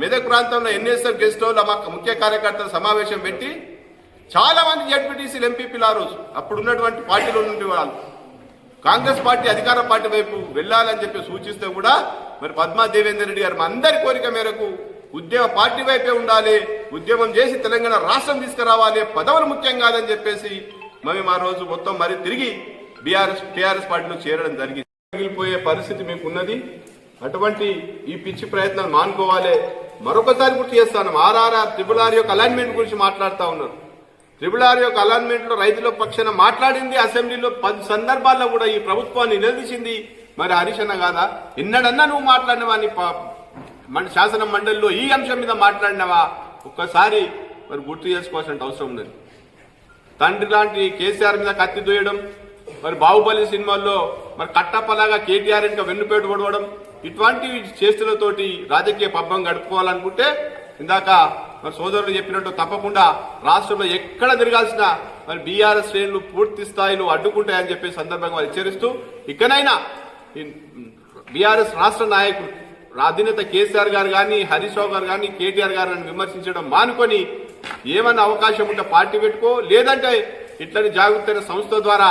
మెదక్ ప్రాంతంలో NSF guest house మా ముఖ్య కార్యకర్తల సమావేశం పెట్టి చాలా మంది జడ్పీటీసీలు ఎంపీపీలు ఆ రోజు. అప్పుడు ఉన్నటువంటి పార్టీలో నుండి వాళ్ళు. కాంగ్రెస్ పార్టీ అధికార పార్టీ వైపు వెళ్ళాలని చెప్పి సూచిస్తే కూడా మరి పద్మా దేవేందర్ రెడ్డి గారు మా అందరి కోరిక మేరకు ఉద్యమ పార్టీ వైపే ఉండాలి ఉద్యమం చేసి తెలంగాణ రాష్ట్రం తీసుకురావాలి పదవులు ముఖ్యం కాదని చెప్పేసి మేము ఆ రోజు మొత్తం మరి తిరిగి బీఆర్ఎస్ టీఆర్ఎస్ పార్టీలో చేరడం జరిగింది. మిగిలిపోయే పరిస్థితి మీకున్నది అటువంటి ఈ పిచ్చి ప్రయత్నాలు మానుకోవాలి. మరొకసారి గుర్తు చేస్తాను. ఆర్ఆర్ఆర్ ట్రిపుల్ ఆర్ యొక్క అలైన్మెంట్ గురించి మాట్లాడుతూ ఉన్నారు. ట్రిపుల్ ఆర్ యొక్క అలైన్మెంట్లో రైతుల పక్షాన మాట్లాడింది అసెంబ్లీలో పది సందర్భాల్లో కూడా ఈ ప్రభుత్వాన్ని నిలదీసింది. మరి హరిషణ కాదా? ఎన్నడన్నా నువ్వు మాట్లాడినవా? నీ ప- మన శాసన మండలిలో ఈ అంశం మీద మాట్లాడినవా? ఒక్కసారి మరి గుర్తు చేసుకోవాల్సిన అవసరం ఉన్నది. తండ్రి లాంటి కేసీఆర్ మీద కత్తి దూయడం మరి బాహుబలి సినిమాల్లో మరి కట్టప్పలాగా కేటీఆర్ ఇంకా వెన్నుపేట పడవడం ఇటువంటి చేస్తులతోటి రాజకీయ పబ్బం గడుపుకోవాలనుకుంటే ఇందాక మరి సోదరులు చెప్పినట్టు తప్పకుండా రాష్ట్రంలో ఎక్కడ తిరగాల్సిన మరి బీఆర్ఎస్ శ్రేణులు పూర్తి స్థాయిలో అడ్డుకుంటాయని చెప్పే సందర్భంగా హెచ్చరిస్తూ ఇకనైనా బీఆర్ఎస్ రాష్ట్ర నాయకులు అధినేత కేసీఆర్ గారు కానీ హరీష్ రావు గారు కానీ కేటీఆర్ గారు విమర్శించడం మానుకొని ఏమన్నా అవకాశం ఉంటే పార్టీ పెట్టుకో లేదంటే ఇట్లని జాగ్రత్త సంస్థ ద్వారా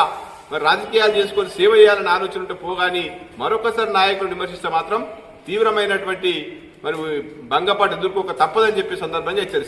మరి రాజకీయాలు చేసుకొని సేవ చేయాలని ఆలోచన ఉంటే పోగాని మరొకసారి నాయకులు విమర్శిస్తే మాత్రం తీవ్రమైనటువంటి మరి భంగపాటు ఎదుర్కోక తప్పదని చెప్పే సందర్భంగా హెచ్చరిస్తారు